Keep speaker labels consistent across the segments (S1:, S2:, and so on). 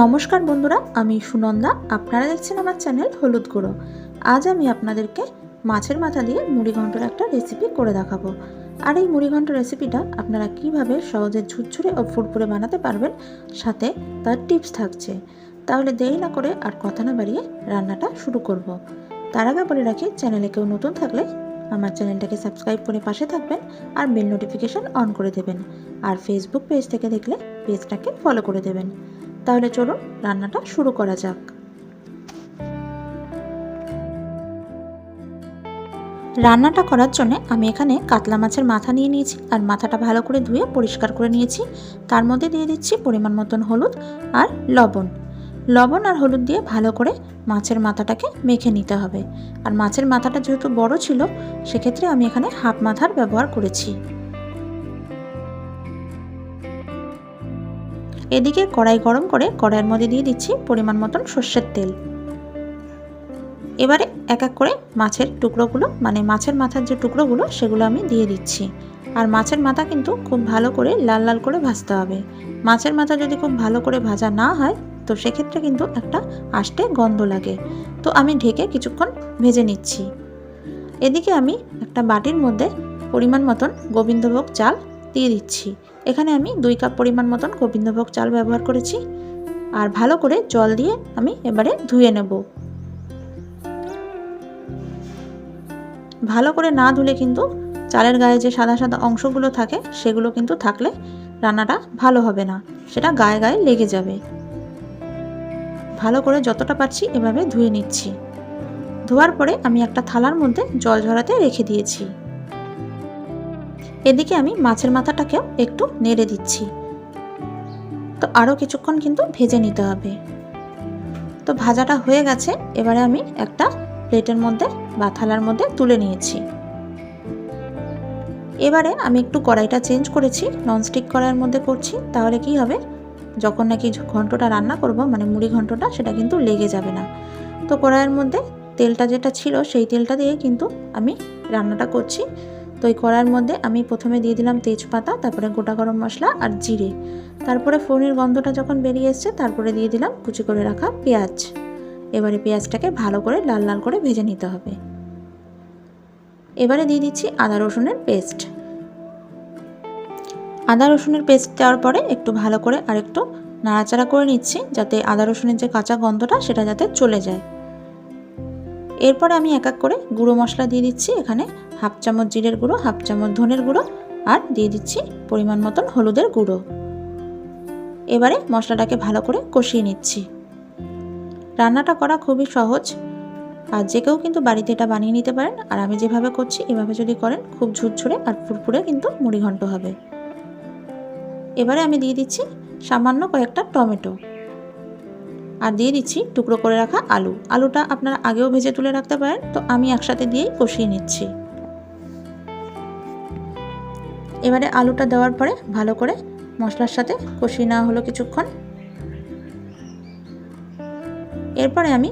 S1: নমস্কার বন্ধুরা, আমি সুনন্দা। আপনারা দেখছেন আমার চ্যানেল হলুদ গুঁড়ো। আজ আমি আপনাদেরকে মাছের মাথা দিয়ে মুড়িঘণ্টর একটা রেসিপি করে দেখাবো। আর এই মুড়িঘণ্ট রেসিপিটা আপনারা কীভাবে সহজে ঝুরঝুরে ও ফুরফুরে বানাতে পারবেন, সাথে তার টিপস থাকছে। তাহলে দেরি না করে আর কথা না বাড়িয়ে রান্নাটা শুরু করব। তার আগে বলে রাখি, চ্যানেলে কেউ নতুন থাকলে আমার চ্যানেলটাকে সাবস্ক্রাইব করে পাশে থাকবেন আর বেল নোটিফিকেশান অন করে দেবেন। আর ফেসবুক পেজ থেকে দেখলে পেজটাকে ফলো করে দেবেন। তাহলে চলুন রান্নাটা শুরু করা যাক। রান্নাটা করার জন্য আমি এখানে কাতলা মাছের মাথা নিয়ে নিয়েছি আর মাথাটা ভালো করে ধুয়ে পরিষ্কার করে নিয়েছি। তার মধ্যে দিয়ে দিচ্ছি পরিমাণ মতন হলুদ আর লবণ। লবণ আর হলুদ দিয়ে ভালো করে মাছের মাথাটাকে মেখে নিতে হবে। আর মাছের মাথাটা যেহেতু বড় ছিল, সেক্ষেত্রে আমি এখানে হাফ মাথার ব্যবহার করেছি। এদিকে কড়াই গরম করে কড়াইয়ের মধ্যে দিয়ে দিচ্ছি পরিমাণ মতন সর্ষের তেল। এবারে এক এক করে মাছের টুকরোগুলো মানে মাছের মাথার যে টুকরোগুলো, সেগুলো আমি দিয়ে দিচ্ছি। আর মাছের মাথা কিন্তু খুব ভালো করে লাল লাল করে ভাজতে হবে। মাছের মাথা যদি খুব ভালো করে ভাজা না হয়, তো সেক্ষেত্রে কিন্তু একটা আষ্টে গন্ধ লাগে। তো আমি ঢেকে কিছুক্ষণ ভেজে নিচ্ছি। এদিকে আমি একটা বাটির মধ্যে পরিমাণ মতন গোবিন্দভোগ চাল দিয়ে দিচ্ছি। এখানে আমি দুই কাপ পরিমাণ মতন গোবিন্দভোগ চাল ব্যবহার করেছি। আর ভালো করে জল দিয়ে আমি এবারে ধুয়ে নেব। ভালো করে না ধুলে কিন্তু চালের গায়ে যে সাদা সাদা অংশগুলো থাকে, সেগুলো কিন্তু থাকলে রান্নাটা ভালো হবে না। সেটা গায়ে গায়ে লেগে যাবে। ভালো করে যতটা পারছি এভাবে ধুয়ে নিচ্ছি। ধোয়ার পরে আমি একটা থালার মধ্যে জল ঝরাতে রেখে দিয়েছি। এদিকে আমি মাছের মাথাটাকেও একটু নেড়ে দিচ্ছি। তো আরও কিছুক্ষণ কিন্তু ভেজে নিতে হবে। তো ভাজাটা হয়ে গেছে, এবারে আমি একটা প্লেটের মধ্যে বা থালার মধ্যে তুলে নিয়েছি। এবারে আমি একটু কড়াইটা চেঞ্জ করেছি, ননস্টিক কড়াইয়ের মধ্যে করছি, তাহলে কি হবে? যখন নাকি ঘন্টটা রান্না করব মানে মুড়ি ঘন্টটা, সেটা কিন্তু লেগে যাবে না। তো কড়াইয়ের মধ্যে তেলটা যেটা ছিল, সেই তেলটা দিয়ে কিন্তু আমি রান্নাটা করছি। তো এই কড়াইয়ের মধ্যে আমি প্রথমে দিয়ে দিলাম তেজপাতা, তারপরে গোটা গরম মশলা আর জিরে। তারপরে ফোনের গন্ধটা যখন বেরিয়ে এসছে, তারপরে দিয়ে দিলাম কুচি করে রাখা পেঁয়াজ। এবারে পেঁয়াজটাকে ভালো করে লাল লাল করে ভেজে নিতে হবে। এবারে দিয়ে দিচ্ছি আদা রসুনের পেস্ট। আদা রসুনের পেস্ট দেওয়ার পরে একটু ভালো করে আর একটু নাড়াচাড়া করে নিচ্ছি, যাতে আদা রসুনের যে কাঁচা গন্ধটা, সেটা যাতে চলে যায়। এরপরে আমি এক এক করে গুঁড়ো মশলা দিয়ে দিচ্ছি। এখানে হাফ চামচ জিরের গুঁড়ো, হাফ চামচ ধনের গুঁড়ো আর দিয়ে দিচ্ছি পরিমাণ মতন হলুদের গুঁড়ো। এবারে মশলাটাকে ভালো করে কষিয়ে নিচ্ছি। রান্নাটা করা খুবই সহজ। আর যে কেউ কিন্তু বাড়িতে এটা বানিয়ে নিতে পারেন। আর আমি যেভাবে করছি, এভাবে যদি করেন, খুব ঝুরঝুরে আর ফুরফুরে কিন্তু মুড়িঘণ্ট হবে। এবারে আমি দিয়ে দিচ্ছি সামান্য কয়েকটা টমেটো। আর দিয়ে দিচ্ছি টুকরো করে রাখা আলু। আলুটা আপনারা আগেও ভেজে তুলে রাখতে পারেন, তো আমি একসাথে দিয়েই কষিয়ে নিচ্ছি। এবারে আলুটা দেওয়ার পরে ভালো করে মশলার সাথে কষিয়ে নেওয়া হলো কিছুক্ষণ। এরপরে আমি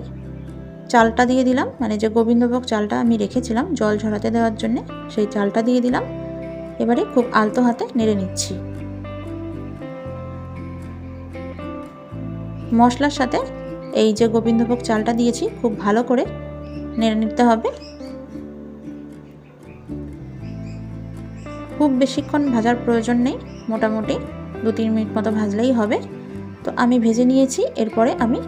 S1: চালটা দিয়ে দিলাম মানে যে গোবিন্দভোগ চালটা আমি রেখেছিলাম জল ঝরাতে দেওয়ার জন্য, সেই চালটা দিয়ে দিলাম। এবারে খুব আলতো হাতে নেড়ে নিচ্ছি। মশলার সাথে এই যে গোবিন্দভোগ চালটা দিয়েছি, খুব ভালো করে নেড়ে নিতে হবে। খুব বেশিক্ষণ ভাজার প্রয়োজন নেই, মোটামুটি দু তিন মিনিট মতো ভাজলেই হবে। তো আমি ভেজে নিয়েছি, এরপরে আমি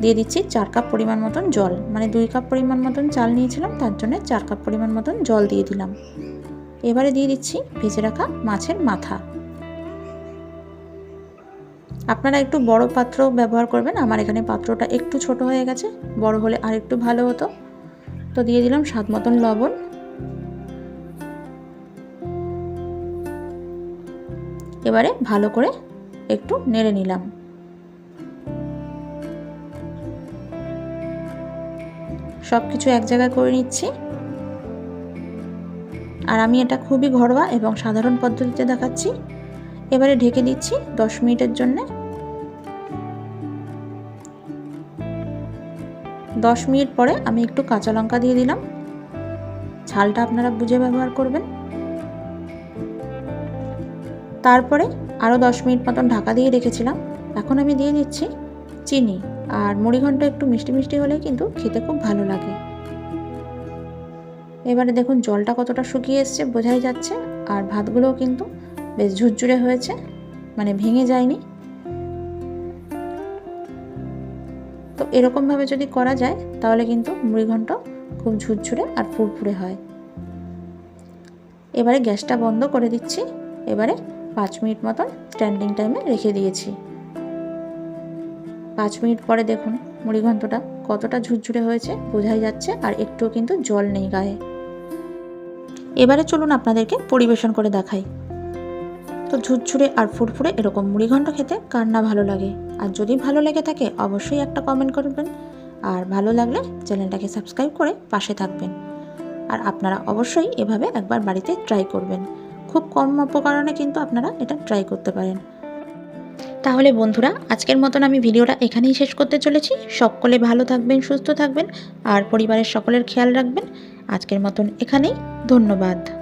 S1: দিয়ে দিচ্ছি চার কাপ পরিমাণ মতন জল। মানে দুই কাপ পরিমাণ মতন চাল নিয়েছিলাম, তার জন্য চার কাপ পরিমাণ মতন জল দিয়ে দিলাম। এবারে দিয়ে দিচ্ছি ভেজে রাখা মাছের মাথা। আপনারা একটু বড় পাত্র ব্যবহার করবেন। আমার এখানে পাত্রটা একটু ছোট হয়ে গেছে। বড় হলে আর একটু ভালো হতো। তো দিয়ে দিলাম স্বাদ মতন লবণ। এবারে ভালো করে একটু নেড়ে নিলাম। সব কিছু এক জায়গায় করে নিচ্ছি। আর আমি এটা খুবই ঘরোয়া এবং সাধারণ পদ্ধতিতে দেখাচ্ছি। এবারে ঢেকে দিচ্ছি দশ মিনিটের জন্যে। দশ মিনিট পরে আমি একটু কাঁচা লঙ্কা দিয়ে দিলাম। ঝালটা আপনারা বুঝে ব্যবহার করবেন। তারপরে আরও দশ মিনিট মতন ঢাকা দিয়ে রেখেছিলাম। এখন আমি দিয়ে দিচ্ছি চিনি আর মুড়িঘণ্ট একটু মিষ্টি মিষ্টি হলে কিন্তু খেতে খুব ভালো লাগে। এবারে দেখুন জলটা কতটা শুকিয়ে এসছে, বোঝাই যাচ্ছে। আর ভাতগুলোও কিন্তু বেশ ঝুরঝুরে হয়েছে মানে ভেঙে যায়নি। এরকমভাবে যদি করা যায়, তাহলে কিন্তু মুড়িঘণ্ট খুব ঝুরঝুরে আর ফুরফুরে হয়। এবারে গ্যাসটা বন্ধ করে দিচ্ছি। এবারে পাঁচ মিনিট মতন স্ট্যান্ডিং টাইমে রেখে দিয়েছি। পাঁচ মিনিট পরে দেখুন মুড়িঘণ্টটা কতটা ঝুরঝুরে হয়েছে, বোঝাই যাচ্ছে আর একটুও কিন্তু জল নেই গায়ে। এবারে চলুন আপনাদেরকে পরিবেশন করে দেখাই। তো ঝুরঝুরে আর ফুরফুরে এরকম মুড়িঘণ্ট খেতে কার না ভালো লাগে। আর যদি ভালো লেগে থাকে, অবশ্যই একটা কমেন্ট করবেন। আর ভালো লাগলে চ্যানেলটাকে সাবস্ক্রাইব করে পাশে থাকবেন। আর আপনারা অবশ্যই এভাবে একবার বাড়িতে ট্রাই করবেন। খুব কম উপকরণে কিন্তু আপনারা এটা ট্রাই করতে পারেন। তাহলে বন্ধুরা, আজকের মতন আমি ভিডিওটা এখানেই শেষ করতে চলেছি। সকলে ভালো থাকবেন, সুস্থ থাকবেন, আর পরিবারের সকলের খেয়াল রাখবেন। আজকের মতন এখানেই, ধন্যবাদ।